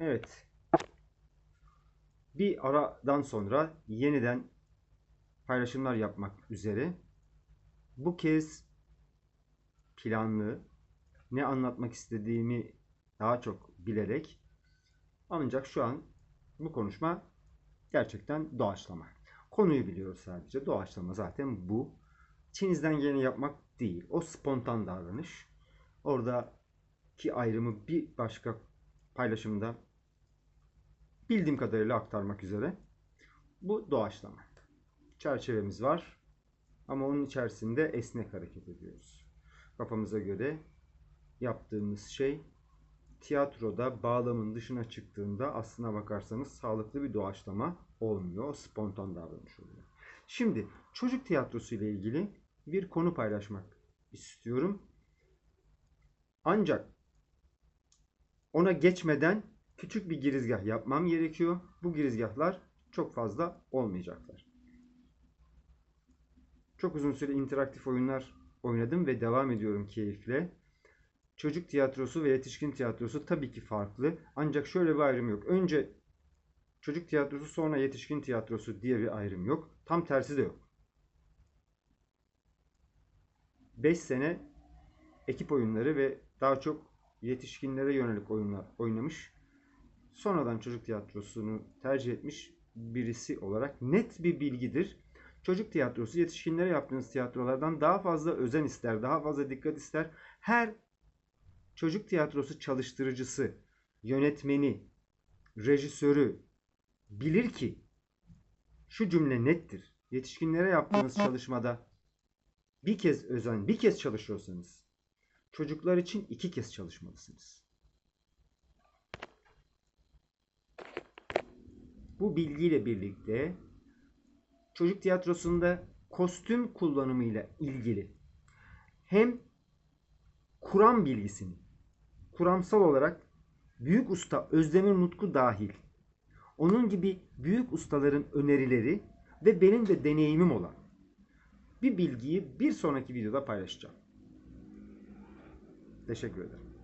Evet. Bir aradan sonra yeniden paylaşımlar yapmak üzere. Bu kez planlı, ne anlatmak istediğimi daha çok bilerek ancak şu an bu konuşma gerçekten doğaçlama. Konuyu biliyoruz sadece. Doğaçlama zaten bu. Çinizden geleni yapmak değil. O spontan davranış. Oradaki ayrımı bir başka paylaşımda bildiğim kadarıyla aktarmak üzere. Bu doğaçlama. Çerçevemiz var. Ama onun içerisinde esnek hareket ediyoruz. Kafamıza göre yaptığımız şey tiyatroda bağlamın dışına çıktığında aslına bakarsanız sağlıklı bir doğaçlama olmuyor. Spontan davranış oluyor. Şimdi çocuk tiyatrosu ile ilgili bir konu paylaşmak istiyorum. Ancak ona geçmeden küçük bir girizgah yapmam gerekiyor. Bu girizgahlar çok fazla olmayacaklar. Çok uzun süre interaktif oyunlar oynadım ve devam ediyorum keyifle. Çocuk tiyatrosu ve yetişkin tiyatrosu tabii ki farklı. Ancak şöyle bir ayrım yok. Önce çocuk tiyatrosu sonra yetişkin tiyatrosu diye bir ayrım yok. Tam tersi de yok. 5 sene ekip oyunları ve daha çok yetişkinlere yönelik oyunlar oynamış. Sonradan çocuk tiyatrosunu tercih etmiş birisi olarak net bir bilgidir. Çocuk tiyatrosu yetişkinlere yaptığınız tiyatrolardan daha fazla özen ister, daha fazla dikkat ister. Her çocuk tiyatrosu çalıştırıcısı, yönetmeni, rejisörü bilir ki şu cümle nettir. Yetişkinlere yaptığınız çalışmada bir kez özen, bir kez çalışıyorsanız çocuklar için iki kez çalışmalısınız. Bu bilgiyle birlikte çocuk tiyatrosunda kostüm kullanımıyla ilgili hem kuram bilgisini kuramsal olarak büyük usta Özdemir Mutku dahil onun gibi büyük ustaların önerileri ve benim de deneyimim olan bir bilgiyi bir sonraki videoda paylaşacağım. Teşekkür ederim.